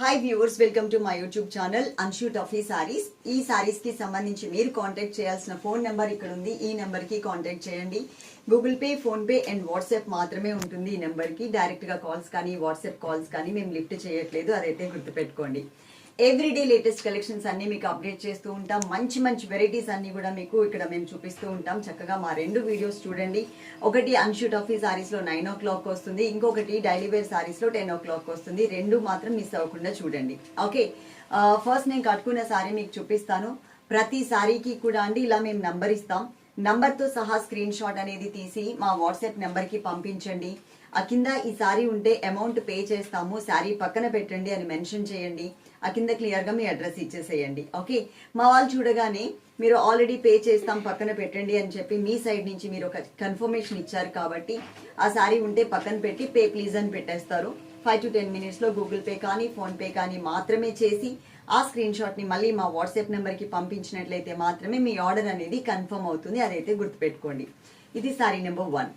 Hi viewers welcome to my YouTube channel Anshu Taffy sarees ఈ సారీస్కి సంబంధించి మీరు కాంటాక్ట్ చేయాల్సిన ఫోన్ నెంబర్ ఇక్కడ ఉంది. ఈ నెంబర్కి కాంటాక్ట్ చేయండి. Google Pay PhonePe and WhatsApp మాత్రమే ఉంటుంది ఈ నెంబర్కి. డైరెక్ట్గా కాల్స్ కానీ వాట్సాప్ కాల్స్ కానీ మేము లిఫ్ట్ చేయట్లేదు. అదైతే గుర్తుపెట్టుకోండి. ఎవ్రీడే లేటెస్ట్ కలెక్షన్స్ అన్ని మీకు అప్డేట్ చేస్తూ ఉంటాం. మంచి మంచి వెరైటీస్ అన్ని కూడా మీకు ఇక్కడ మేము చూపిస్తూ ఉంటాం. చక్కగా మా రెండు వీడియోస్ చూడండి. ఒకటి అన్షూట్ టఫీ సారీస్లో నైన్ ఓ క్లాక్ వస్తుంది. ఇంకొకటి డైలీ వేర్ సారీస్లో టెన్ ఓ క్లాక్ వస్తుంది. రెండు మాత్రం మిస్ అవ్వకుండా చూడండి. ఓకే ఫస్ట్ నేను కట్టుకున్న సారీ మీకు చూపిస్తాను. ప్రతి సారీకి కూడా అండి ఇలా మేము నంబర్ ఇస్తాం. నంబర్తో సహా స్క్రీన్ షాట్ అనేది తీసి మా వాట్సాప్ నెంబర్కి పంపించండి. ఆ కింద ఈ సారీ ఉంటే అమౌంట్ పే చేస్తాము సారీ పక్కన పెట్టండి అని మెన్షన్ చేయండి. ఆ కింద క్లియర్గా మీ అడ్రస్ ఇచ్చేసేయండి. ఓకే మా వాళ్ళు చూడగానే మీరు ఆల్రెడీ పే చేస్తాం పక్కన పెట్టండి అని చెప్పి మీ సైడ్ నుంచి మీరు ఒక కన్ఫర్మేషన్ ఇచ్చారు కాబట్టి ఆ సారీ ఉంటే పక్కన పెట్టి పే ప్లీజ్ అని పెట్టేస్తారు. ఫైవ్ టు టెన్ మినిట్స్లో గూగుల్ పే కానీ ఫోన్పే కానీ మాత్రమే చేసి ఆ స్క్రీన్ షాట్ని మళ్ళీ మా వాట్సాప్ నెంబర్కి పంపించినట్లయితే మాత్రమే మీ ఆర్డర్ అనేది కన్ఫర్మ్ అవుతుంది. అదైతే గుర్తుపెట్టుకోండి. ఇది సారీ నెంబర్ వన్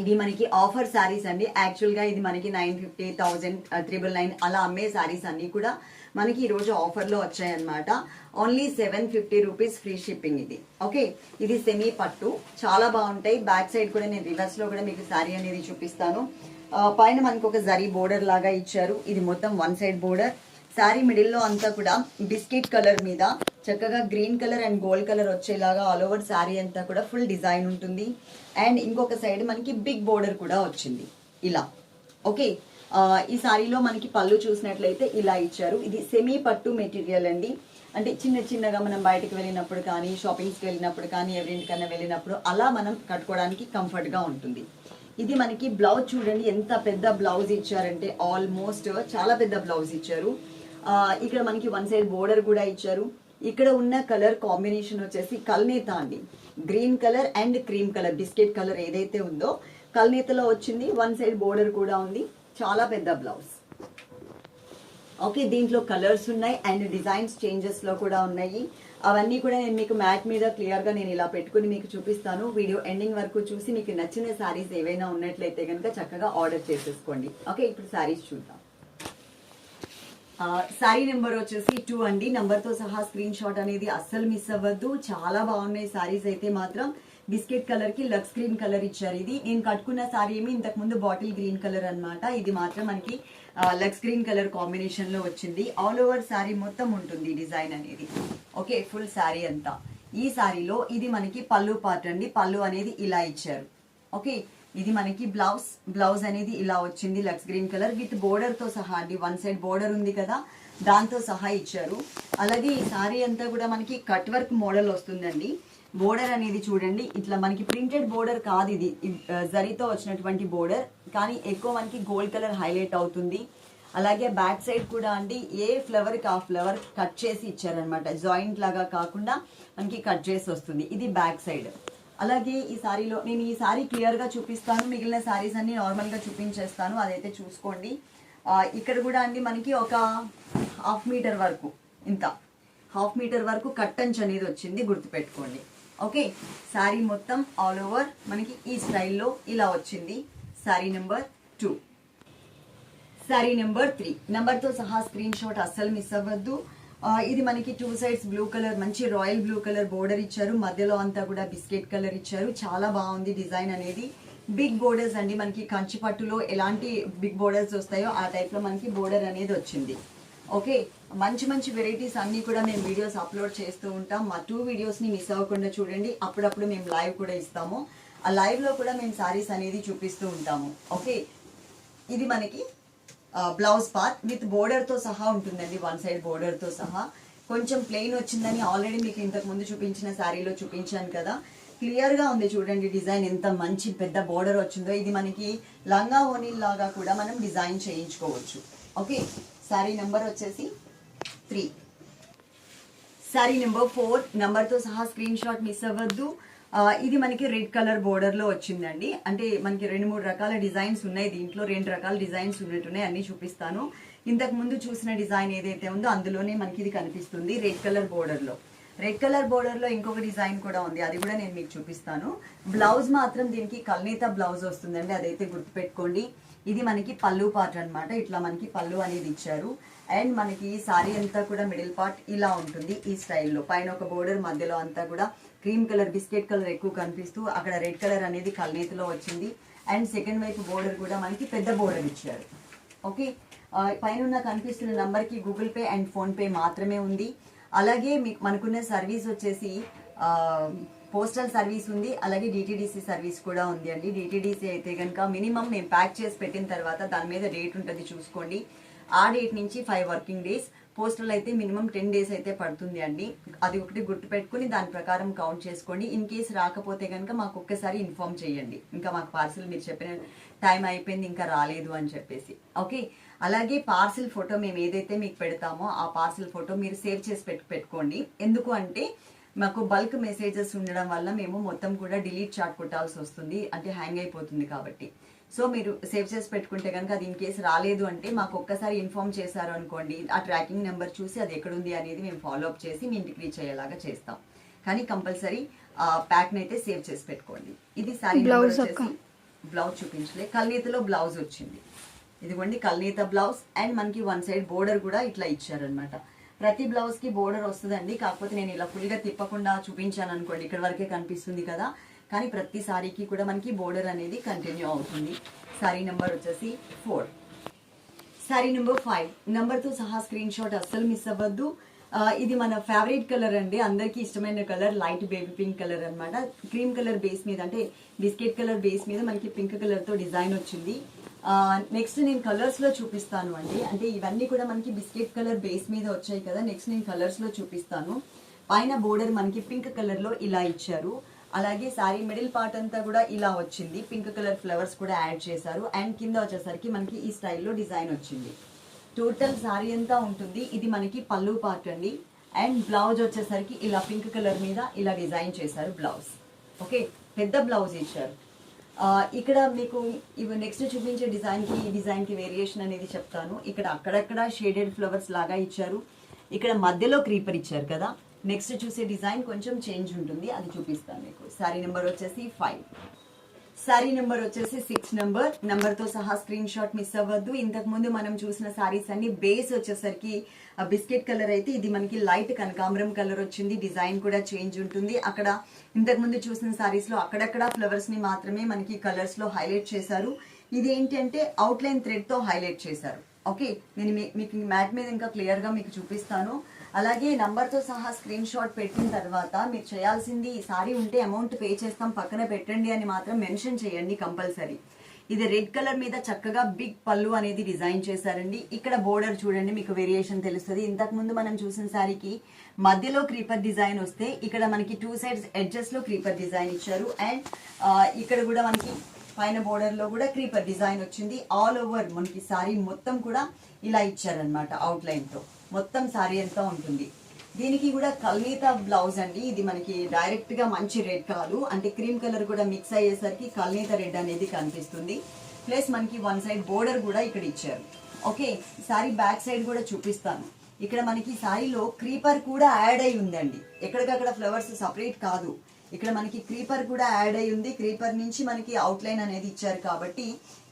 ఇది మనకి ఆఫర్ శారీస్ అండి. యాక్చువల్గా ఇది మనకి nine fifty thousand triple nine అలా అమ్మే శారీస్ అన్ని కూడా మనకి ఈ రోజు ఆఫర్లో వచ్చాయన్నమాట. Only seven fifty rupees free shipping ఇది. ఓకే ఇది సెమీ పట్టు. చాలా బాగుంటాయి. బ్యాక్ సైడ్ కూడా నేను రివర్స్లో కూడా మీకు శారీ అనేది చూపిస్తాను. Uh, పైన మనకు ఒక జరీ బోర్డర్ లాగా ఇచ్చారు. ఇది మొత్తం వన్ సైడ్ బోర్డర్ శారీ మిడిల్లో అంతా కూడా బిస్కెట్ కలర్ మీద చక్కగా green colour and gold colour వచ్చేలాగా ఆల్ ఓవర్ శారీ అంతా కూడా ఫుల్ డిజైన్ ఉంటుంది. అండ్ ఇంకొక సైడ్ మనకి బిగ్ బోర్డర్ కూడా వచ్చింది. ఇలా. ఓకే. ఈ సారీలో మనకి పళ్ళు చూసినట్లయితే ఇలా ఇచ్చారు. ఇది సెమీ పట్టు మెటీరియల్ అండి. అంటే చిన్న చిన్నగా మనం బయటకు వెళ్ళినప్పుడు కానీ షాపింగ్స్కి వెళ్ళినప్పుడు కానీ ఎవరింటికన్నా వెళ్ళినప్పుడు అలా మనం కట్టుకోవడానికి కంఫర్ట్గా ఉంటుంది. ఇది మనకి బ్లౌజ్ చూడండి ఎంత పెద్ద బ్లౌజ్ ఇచ్చారంటే ఆల్మోస్ట్ చాలా పెద్ద బ్లౌజ్ ఇచ్చారు. ఇక్కడ మనకి వన్ సైడ్ బోర్డర్ కూడా ఇచ్చారు. ఇక్కడ ఉన్న కలర్ కాంబినేషన్ వచ్చేసి కల్నేత అండి. Green colour and cream colour biscuit colour ఏదైతే ఉందో కల్నేతలో వచ్చింది వన్ సైడ్ బోర్డర్ కూడా ఉంది. చాలా పెద్ద బ్లౌజ్. ఓకే దీంట్లో కలర్స్ ఉన్నాయి అండ్ డిజైన్స్ చేంజెస్లో కూడా ఉన్నాయి. అవన్నీ కూడా నేను మీకు మ్యాట్ మీద క్లియర్గా నేను ఇలా పెట్టుకుని మీకు చూపిస్తాను. వీడియో ఎండింగ్ వరకు చూసి మీకు నచ్చిన శారీస్ ఏవైనా ఉన్నట్లయితే కనుక చక్కగా ఆర్డర్ చేసేసుకోండి. ఓకే ఇప్పుడు శారీస్ చూద్దాం. శారీ నెంబర్ వచ్చేసి టూ అండి. నెంబర్తో సహా స్క్రీన్ షాట్ అనేది అస్సలు మిస్ అవ్వద్దు. చాలా బాగున్నాయి సారీస్ అయితే మాత్రం. బిస్కెట్ కలర్కి లక్స్ గ్రీన్ కలర్ ఇచ్చారు ఇది. నేను కట్టుకున్న సారీ ఏమి ఇంతకు ముందు బాటిల్ గ్రీన్ కలర్ అన్నమాట. ఇది మాత్రం మనకి లక్స్ గ్రీన్ కలర్ కాంబినేషన్లో వచ్చింది. ఆల్ ఓవర్ సారీ మొత్తం ఉంటుంది డిజైన్ అనేది. ఓకే ఫుల్ సారీ అంతా. ఈ సారీలో ఇది మనకి పళ్ళు పార్ట్ అండి. పళ్ళు అనేది ఇలా ఇచ్చారు. ఓకే ఇది మనకి బ్లౌజ్ బ్లౌజ్ అనేది ఇలా వచ్చింది లక్స్ గ్రీన్ కలర్. విత్ బోర్డర్తో సహా అండి. వన్ సైడ్ బోర్డర్ ఉంది కదా దాంతో సహా ఇచ్చారు. అలాగే ఈ సారీ అంతా కూడా మనకి కట్ వర్క్ మోడల్ వస్తుందండి. బోర్డర్ అనేది చూడండి ఇట్లా మనకి ప్రింటెడ్ బోర్డర్ కాదు ఇది. జరితో జరీతో వచ్చినటువంటి బోర్డర్ కానీ ఎక్కువ మనకి గోల్డ్ కలర్ హైలైట్ అవుతుంది. అలాగే బ్యాక్ సైడ్ కూడా అండి ఏ ఫ్లవర్కి ఆ ఫ్లవర్ కట్ చేసి ఇచ్చారనమాట జాయింట్ లాగా కాకుండా మనకి కట్ చేసి వస్తుంది. ఇది బ్యాక్ సైడ్. అలాగే ఈ సారీలో నేను ఈ సారీ క్లియర్గా చూపిస్తాను. మిగిలిన సారీస్ అన్ని నార్మల్గా చూపించేస్తాను. అదైతే చూసుకోండి. ఇక్కడ కూడా అండి మనకి ఒక హాఫ్ మీటర్ వరకు ఇంత హాఫ్ మీటర్ వరకు కట్టంచ్ అనేది వచ్చింది గుర్తుపెట్టుకోండి. ఓకే? శారీ మొత్తం ఆల్ ఓవర్ మనకి ఈ స్టైల్లో ఇలా వచ్చింది. Sari number two. Sari number three. నెంబర్తో సహా స్క్రీన్ షాట్ అస్సలు మిస్ అవ్వద్దు. ఇది మనకి టూ సైడ్స్ బ్లూ కలర్ మంచి రాయల్ బ్లూ కలర్ బోర్డర్ ఇచ్చారు. మధ్యలో అంతా కూడా బిస్కెట్ కలర్ ఇచ్చారు. చాలా బాగుంది డిజైన్ అనేది. బిగ్ బోర్డర్స్ అండి మనకి కంచి పట్టులో ఎలాంటి బిగ్ బోర్డర్స్ వస్తాయో ఆ టైప్లో మనకి బోర్డర్ అనేది వచ్చింది. ఓకే మంచి మంచి వెరైటీస్ అన్నీ కూడా మేము వీడియోస్ అప్లోడ్ చేస్తూ ఉంటాం. మా టూ వీడియోస్ని మిస్ అవ్వకుండా చూడండి. అప్పుడప్పుడు మేము లైవ్ కూడా ఇస్తాము. ఆ లైవ్లో కూడా మేము శారీస్ అనేది చూపిస్తూ ఉంటాము. ఓకే ఇది మనకి బ్లౌజ్ పార్ట్ విత్ బోర్డర్తో సహా ఉంటుందండి వన్ సైడ్ బోర్డర్తో సహా. కొంచెం ప్లెయిన్ వచ్చిందని ఆల్రెడీ మీకు ఇంతకు ముందు చూపించిన శారీలో చూపించాను కదా. క్లియర్గా ఉంది చూడండి డిజైన్ ఎంత మంచి పెద్ద బోర్డర్ వచ్చిందో. ఇది మనకి లంగా ఓనిల్ లాగా కూడా మనం డిజైన్ చేయించుకోవచ్చు. ఓకే శారీ నెంబర్ వచ్చేసి త్రీ శారీ నెంబర్ ఫోర్ నెంబర్తో సహా స్క్రీన్ షాట్ మిస్ అవ్వద్దు. ఇది మనకి రెడ్ కలర్ బోర్డర్లో వచ్చిందండి. అంటే మనకి రెండు మూడు రకాల డిజైన్స్ ఉన్నాయి దీంట్లో. రెండు రకాల డిజైన్స్ ఉన్నట్టున్నాయి అన్ని చూపిస్తాను. ఇంతకు ముందు చూసిన డిజైన్ ఏదైతే ఉందో అందులోనే మనకి ఇది కనిపిస్తుంది రెడ్ కలర్ బోర్డర్లో. రెడ్ కలర్ బోర్డర్లో ఇంకొక డిజైన్ కూడా ఉంది అది కూడా నేను మీకు చూపిస్తాను. బ్లౌజ్ మాత్రం దీనికి కల్నేత బ్లౌజ్ వస్తుందండి అదైతే గుర్తుపెట్టుకోండి. ఇది మనకి పళ్ళు పార్ట్ అన్నమాట ఇట్లా మనకి పళ్ళు అనేది ఇచ్చారు. అండ్ మనకి ఈ సారీ అంతా కూడా మిడిల్ పార్ట్ ఇలా ఉంటుంది ఈ స్టైల్లో. పైన ఒక బోర్డర్ మధ్యలో అంతా కూడా క్రీమ్ కలర్ బిస్కెట్ కలర్ ఎక్కువ కనిపిస్తూ అక్కడ రెడ్ కలర్ అనేది కల్నేతిలో వచ్చింది. అండ్ సెకండ్ వైపు బోర్డర్ కూడా మనకి పెద్ద బోర్డర్ ఇచ్చారు. ఓకే? పైన కనిపిస్తున్న నంబర్కి గూగుల్ పే అండ్ ఫోన్పే మాత్రమే ఉంది. అలాగే మీకు మనకున్న సర్వీస్ వచ్చేసి పోస్టల్ సర్వీస్ ఉంది. అలాగే డిటీడీసీ సర్వీస్ కూడా ఉంది అండి. డిటీడీసీ అయితే కనుక మినిమం మేము ప్యాక్ చేసి పెట్టిన తర్వాత దాని మీద డేట్ ఉంటుంది చూసుకోండి. ఆ డేట్ నుంచి ఫైవ్ వర్కింగ్ డేస్ పోస్టల్ అయితే మినిమం టెన్ డేస్ అయితే పడుతుంది అండి. అది ఒకటి గుర్తు పెట్టుకుని దాని ప్రకారం కౌంట్ చేసుకోండి. ఇన్ కేస్ రాకపోతే కనుక మాకు ఒక్కసారి ఇన్ఫార్మ్ చేయండి. ఇంకా మాకు పార్సిల్ మీరు చెప్పిన టైం అయిపోయింది ఇంకా రాలేదు అని చెప్పేసి. ఓకే? అలాగే పార్సిల్ ఫోటో మేము ఏదైతే మీకు పెడతామో ఆ పార్సిల్ ఫోటో మీరు సేవ్ చేసి పెట్టు పెట్టుకోండి. ఎందుకు అంటే మాకు బల్క్ మెసేజెస్ ఉండడం వల్ల మేము మొత్తం కూడా డిలీట్ చాట్ కొట్టాల్సి వస్తుంది. అంటే హ్యాంగ్ అయిపోతుంది కాబట్టి. సో మీరు సేవ్ చేసి పెట్టుకుంటే కనుక అది ఇన్ కేసు రాలేదు అంటే మాకు ఒక్కసారి ఇన్ఫార్మ్ చేశారు అనుకోండి ఆ ట్రాకింగ్ నెంబర్ చూసి అది ఎక్కడుంది అనేది మేము ఫాలో అప్ చేసి మీ ఇంటికి రీచ్ అయ్యేలాగా చేస్తాం. కానీ కంపల్సరీ ప్యాక్ని అయితే సేవ్ చేసి పెట్టుకోండి. ఇది సారీ అక్క. బ్లౌజ్ చూపించలే. కల్నీతలో బ్లౌజ్ వచ్చింది. ఇదిగోండి కల్నీత బ్లౌజ్ అండ్ మనకి వన్ సైడ్ బోర్డర్ కూడా ఇట్లా ఇచ్చారనమాట ప్రతి బ్లౌజ్కి బోర్డర్ వస్తుందండి. కాకపోతే నేను ఇలా ఫుల్గా తిప్పకుండా చూపించాను అనుకోండి. ఇక్కడ వరకే కనిపిస్తుంది కదా. కానీ ప్రతి సారీకి కూడా మనకి బోర్డర్ అనేది కంటిన్యూ అవుతుంది. సారీ నెంబర్ వచ్చేసి ఫోర్ సారీ నెంబర్ ఫైవ్ నెంబర్తో సహా స్క్రీన్ షాట్ అస్సలు మిస్ అవ్వద్దు. ఇది మన ఫేవరెట్ కలర్ అండి. అందరికీ ఇష్టమైన colour light baby pink colour అనమాట క్రీమ్ కలర్ బేస్ మీద అంటే బిస్కెట్ కలర్ బేస్ మీద మనకి పింక్ కలర్తో డిజైన్ వచ్చింది. నెక్స్ట్ నేను కలర్స్లో చూపిస్తాను అండి. అంటే ఇవన్నీ కూడా మనకి బిస్కెట్ కలర్ బేస్ మీద వచ్చాయి కదా. నెక్స్ట్ నేను కలర్స్లో చూపిస్తాను. పైన బోర్డర్ మనకి పింక్ కలర్లో ఇలా ఇచ్చారు. అలాగే సారీ మిడిల్ పార్ట్ అంతా కూడా ఇలా వచ్చింది. పింక్ కలర్ ఫ్లవర్స్ కూడా యాడ్ చేశారు. అండ్ కింద వచ్చేసరికి మనకి ఈ స్టైల్లో డిజైన్ వచ్చింది. టోటల్ సారీ అంతా ఉంటుంది. ఇది మనకి పళ్ళు పార్ట్ అండి. అండ్ బ్లౌజ్ వచ్చేసరికి ఇలా పింక్ కలర్ మీద ఇలా డిజైన్ చేశారు బ్లౌజ్ ఓకే పెద్ద బ్లౌజ్ ఇచ్చారు. ఇక్కడ మీకు ఇవి నెక్స్ట్ చూపించే డిజైన్కి ఈ డిజైన్కి వేరియేషన్ అనేది చెప్తాను. ఇక్కడ అక్కడక్కడ షేడెడ్ ఫ్లవర్స్ లాగా ఇచ్చారు. ఇక్కడ మధ్యలో క్రీపర్ ఇచ్చారు కదా. నెక్స్ట్ చూసే డిజైన్ కొంచెం చేంజ్ ఉంటుంది. అది చూపిస్తాను మీకు. శారీ నెంబర్ వచ్చేసి ఫైవ్ సారీ నెంబర్ వచ్చేసి సిక్స్ నెంబర్ నెంబర్తో సహా స్క్రీన్ షాట్ మిస్ అవ్వద్దు. ఇంతకు ముందు మనం చూసిన సారీస్ అన్ని బేస్ వచ్చేసరికి బిస్కెట్ కలర్ అయితే ఇది మనకి లైట్ కనకాంబరం కలర్ వచ్చింది. డిజైన్ కూడా చేంజ్ ఉంటుంది. అక్కడ ఇంతకు ముందు చూసిన సారీస్లో అక్కడక్కడ ఫ్లవర్స్ని మాత్రమే మనకి కలర్స్లో హైలైట్ చేశారు. ఇది ఏంటంటే అవుట్ లైన్ థ్రెడ్తో హైలైట్ చేశారు. ఓకే నేను మీ- మీకు మ్యాట్ మీద ఇంకా క్లియర్గా మీకు చూపిస్తాను. అలాగే నంబర్తో సహా స్క్రీన్ షాట్ పెట్టిన తర్వాత మీరు చేయాల్సింది ఈ సారీ ఉంటే అమౌంట్ పే చేస్తాం పక్కన పెట్టండి అని మాత్రం మెన్షన్ చేయండి కంపల్సరీ ఇది రెడ్ కలర్ మీద చక్కగా బిగ్ పళ్ళు అనేది డిజైన్ చేశారండి. ఇక్కడ బోర్డర్ చూడండి మీకు వేరియేషన్ తెలుస్తుంది. ఇంతకు ముందు మనం చూసిన సారీకి మధ్యలో క్రీపర్ డిజైన్ వస్తే ఇక్కడ మనకి టూ సైడ్స్ ఎడ్జెస్లో క్రీపర్ డిజైన్ ఇచ్చారు. అండ్ ఇక్కడ కూడా మనకి పైన బోర్డర్లో కూడా క్రీపర్ డిజైన్ వచ్చింది. ఆల్ ఓవర్ మనకి సారీ మొత్తం కూడా ఇలా ఇచ్చారనమాట అవుట్ లైన్తో. మొత్తం సారీ అంతా ఉంటుంది. దీనికి కూడా కల్నీత బ్లౌజ్ అండి. ఇది మనకి డైరెక్ట్గా మంచి రెడ్ కాదు. అంటే క్రీమ్ కలర్ కూడా మిక్స్ అయ్యేసరికి కల్నీత రెడ్ అనేది కనిపిస్తుంది. ప్లస్ మనకి వన్ సైడ్ బోర్డర్ కూడా ఇక్కడ ఇచ్చారు. ఓకే సారీ బ్యాక్ సైడ్ కూడా చూపిస్తాను. ఇక్కడ మనకి సారీలో క్రీపర్ కూడా యాడ్ అయి ఉందండి. ఎక్కడికక్కడ ఫ్లవర్స్ సపరేట్ కాదు. ఇక్కడ మనకి క్రీపర్ కూడా యాడ్ అయి ఉంది. క్రీపర్ నుంచి మనకి అవుట్ లైన్ అనేది ఇచ్చారు కాబట్టి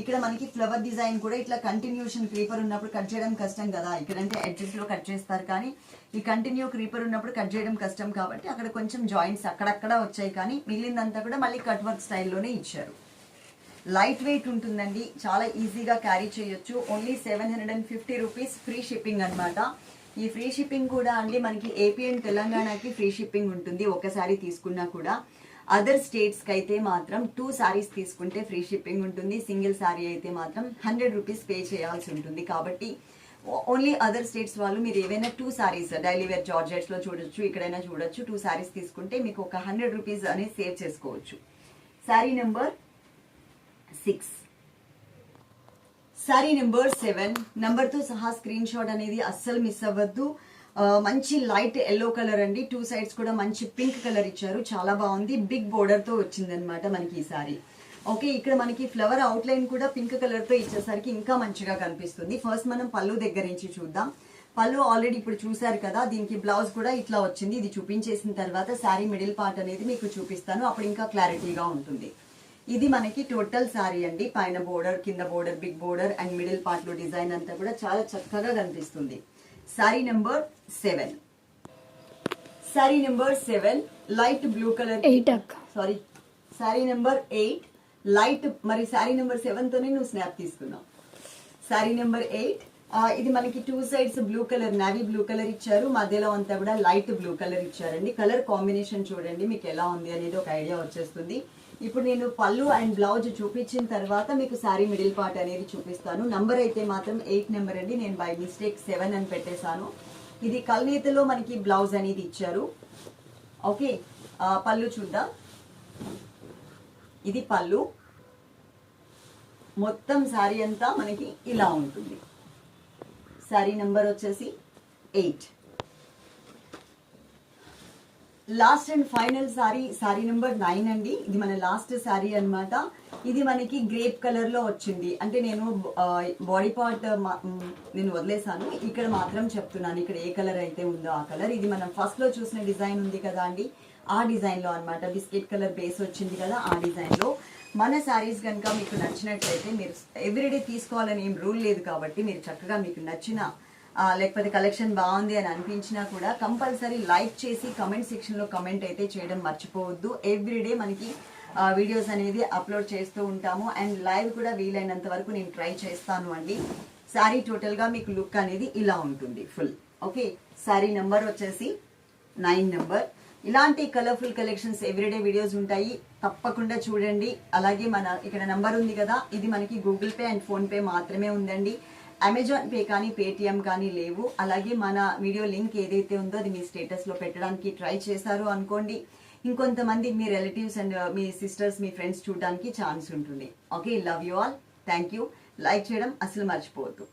ఇక్కడ మనకి ఫ్లవర్ డిజైన్ కూడా ఇట్లా కంటిన్యూషన్ క్రీపర్ ఉన్నప్పుడు కట్ చేయడం కష్టం కదా. ఇక్కడంటే ఎడ్జెస్లో కట్ చేస్తారు కానీ ఈ కంటిన్యూ క్రీపర్ ఉన్నప్పుడు కట్ చేయడం కష్టం కాబట్టి అక్కడ కొంచెం జాయింట్స్ అక్కడక్కడ వచ్చాయి కానీ మిగిలిందంతా కూడా మళ్ళీ కట్ వర్క్ స్టైల్లోనే ఇచ్చారు. లైట్ వెయిట్ ఉంటుందండి. చాలా ఈజీగా క్యారీ చేయొచ్చు. Only seven hundred and fifty rupees free shipping అనమాట ఈ ఫ్రీ షిప్పింగ్ కూడా అండి మనకి ఏపీ అండ్ తెలంగాణకి ఫ్రీ షిప్పింగ్ ఉంటుంది ఒకసారి తీసుకున్నా కూడా. అదర్ స్టేట్స్కి అయితే మాత్రం టూ శారీస్ తీసుకుంటే ఫ్రీ షిప్పింగ్ ఉంటుంది సింగిల్ సారీ అయితే మాత్రం హండ్రెడ్ రూపీస్ పే చేయాల్సి ఉంటుంది. కాబట్టి ఓన్లీ అదర్ స్టేట్స్ వాళ్ళు మీరు ఏవైనా టూ సారీస్ డైలీ వేర్ జార్జెట్స్లో చూడొచ్చు ఇక్కడైనా చూడొచ్చు. టూ సారీస్ తీసుకుంటే మీకు ఒక హండ్రెడ్ రూపీస్ అనేది సేవ్ చేసుకోవచ్చు. Sari number six sari number seven నెంబర్తో సహా స్క్రీన్ షాట్ అనేది అస్సలు మిస్ అవ్వద్దు. మంచి లైట్ ఎల్లో కలర్ అండి. టూ సైడ్స్ కూడా మంచి పింక్ కలర్ ఇచ్చారు. చాలా బాగుంది. బిగ్ బోర్డర్తో వచ్చిందనమాట మనకి ఈ సారీ ఓకే ఇక్కడ మనకి ఫ్లవర్ అవుట్ లైన్ కూడా పింక్ కలర్తో ఇచ్చేసరికి ఇంకా మంచిగా కనిపిస్తుంది. ఫస్ట్ మనం పళ్ళు దగ్గర నుంచి చూద్దాం. పళ్ళు ఆల్రెడీ ఇప్పుడు చూసారు కదా దీనికి బ్లౌజ్ కూడా ఇట్లా వచ్చింది. ఇది చూపించేసిన తర్వాత శారీ మిడిల్ పార్ట్ అనేది మీకు చూపిస్తాను. అప్పుడు ఇంకా క్లారిటీగా ఉంటుంది. ఇది మనకి టోటల్ సారీ అండి. పైన బోర్డర్ కింద border big border and middle పార్ట్లో డిజైన్ అంతా కూడా చాలా చక్కగా కనిపిస్తుంది. Sari number seven. Sari number seven light blue colour eight అక్క. Sorry. Sari number eight light మరి సారీ నెంబర్ సెవెన్ తోనే నువ్వు స్నాప్ తీసుకున్నావు. సారీ నెంబర్ ఎయిట్ ఇది మనకి two sides blue colour navy blue colour ఇచ్చారు. మధ్యలో అంతా కూడా లైట్ బ్లూ కలర్ ఇచ్చారండి. కలర్ కాంబినేషన్ చూడండి మీకు ఎలా ఉంది అనేది ఒక ఐడియా వచ్చేస్తుంది. ఇప్పుడు నేను పళ్ళు అండ్ బ్లౌజ్ చూపించిన తర్వాత మీకు సారీ మిడిల్ పార్ట్ అనేది చూపిస్తాను. నంబర్ అయితే మాత్రం ఎయిట్ నెంబర్ అండి. నేను బై మిస్టేక్ సెవెన్ అని పెట్టేశాను. ఇది కల్నేతలో మనకి బ్లౌజ్ అనేది ఇచ్చారు. ఓకే పళ్ళు చూద్దాం. ఇది పళ్ళు. మొత్తం శారీ అంతా మనకి ఇలా ఉంటుంది. శారీ నెంబర్ వచ్చేసి eight last and final sari sari number nine అండి. ఇది మన లాస్ట్ సారీ అన్నమాట. ఇది మనకి గ్రేప్ కలర్లో వచ్చింది. అంటే నేను బాడీ పార్ట్ నేను వదిలేసాను ఇక్కడ మాత్రం చెప్తున్నాను ఇక్కడ ఏ కలర్ అయితే ఉందో ఆ కలర్. ఇది మనం ఫస్ట్లో చూసిన డిజైన్ ఉంది కదా అండి. ఆ డిజైన్లో అన్నమాట. బిస్కెట్ కలర్ బేస్ వచ్చింది కదా ఆ డిజైన్లో. మన శారీస్ కనుక మీకు నచ్చినట్లయితే మీరు ఎవ్రీడే తీసుకోవాలని ఏం రూల్ లేదు కాబట్టి మీరు చక్కగా మీకు నచ్చిన లేకపోతే కలెక్షన్ బాగుంది అని అనిపించినా కూడా కంపల్సరీ లైక్ చేసి కమెంట్ సెక్షన్లో కమెంట్ అయితే చేయడం మర్చిపోవద్దు. ఎవ్రీడే మనకి వీడియోస్ అనేది అప్లోడ్ చేస్తూ ఉంటాము. అండ్ లైవ్ కూడా వీలైనంత వరకు నేను ట్రై చేస్తాను అండి. శారీ టోటల్గా మీకు లుక్ అనేది ఇలా ఉంటుంది ఫుల్ ఓకే శారీ నెంబర్ వచ్చేసి నైన్ నెంబర్ ఇలాంటి కలర్ఫుల్ కలెక్షన్స్ ఎవ్రీడే వీడియోస్ ఉంటాయి. తప్పకుండా చూడండి. అలాగే మన ఇక్కడ నంబర్ ఉంది కదా. ఇది మనకి గూగుల్ పే అండ్ ఫోన్పే మాత్రమే ఉందండి. అమెజాన్ పే కానీ పేటిఎం కానీ లేవు. అలాగే మన వీడియో లింక్ ఏదైతే ఉందో అది మీ స్టేటస్లో పెట్టడానికి ట్రై చేశారు అనుకోండి. ఇంకొంతమంది మీ రిలేటివ్స్ అండ్ మీ సిస్టర్స్ మీ ఫ్రెండ్స్ చూడడానికి ఛాన్స్ ఉంటుంది. Okay love you all thank you like చేయడం అసలు మర్చిపోవద్దు.